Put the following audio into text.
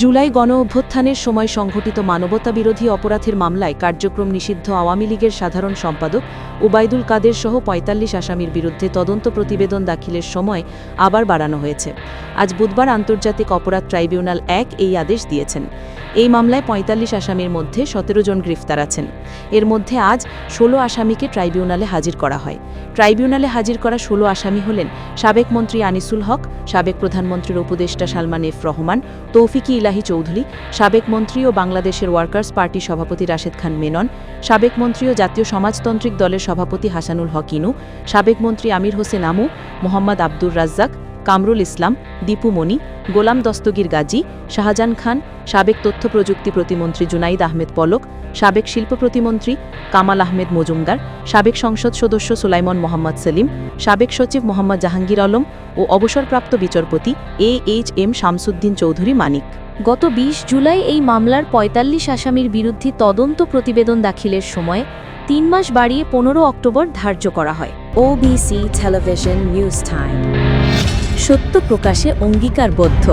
জুলাই গণ অভ্যুত্থানের সময় সংঘটিত মানবতাবিরোধী অপরাধের মামলায় কার্যক্রম নিষিদ্ধ আওয়ামী লীগের সাধারণ সম্পাদক ওবায়দুল কাদের সহ পঁয়তাল্লিশ আসামির বিরুদ্ধে তদন্ত প্রতিবেদন দাখিলের সময় আবার বাড়ানো হয়েছে। আজ বুধবার আন্তর্জাতিক অপরাধ ট্রাইব্যুনাল এক এই আদেশ দিয়েছেন। এই মামলায় পঁয়তাল্লিশ আসামির মধ্যে সতেরো জন গ্রেফতার আছেন। এর মধ্যে আজ ষোলো আসামিকে ট্রাইব্যুনালে হাজির করা হয়। ট্রাইব্যুনালে হাজির করা ষোলো আসামি হলেন সাবেক মন্ত্রী আনিসুল হক, সাবেক প্রধানমন্ত্রীর উপদেষ্টা সালমান এফ রহমান, তৌফিকি ইলাহি চৌধুরী, সাবেক মন্ত্রী ও বাংলাদেশের ওয়ার্কার্স পার্টি সভাপতি রাশেদ খান মেনন, সাবেক মন্ত্রী ও জাতীয় সমাজতান্ত্রিক দলের সভাপতি হাসানুল হক ইনু, সাবেক মন্ত্রী আমির হোসেন আমু, মোহাম্মদ আব্দুর রাজ্জাক কামরুল ইসলাম দীপু মনি গোলাম দস্তগীর গাজী শাহজাহান খান সাবেক তথ্য প্রযুক্তি প্রতিমন্ত্রী জুনাইদ আহমেদ পলক সাবেক শিল্প প্রতিমন্ত্রী কামাল আহমেদ মজুমদার সাবেক সংসদ সদস্য সুলাইমন মোহাম্মদ সেলিম সাবেক সচিব মোহাম্মদ জাহাঙ্গীর আলম ও অবসরপ্রাপ্ত বিচারপতি A H M Shamsuddin Chowdhury Manik. গত ২০ জুলাই এই মামলার ৪৫ আসামির বিরুদ্ধে তদন্ত প্রতিবেদন দাখিলের সময় তিন মাস বাড়িয়ে পনেরো অক্টোবর ধার্য করা হয়। ওবিসি টেলিভিশন নিউজ টাইম সত্য প্রকাশে অঙ্গীকারবদ্ধ।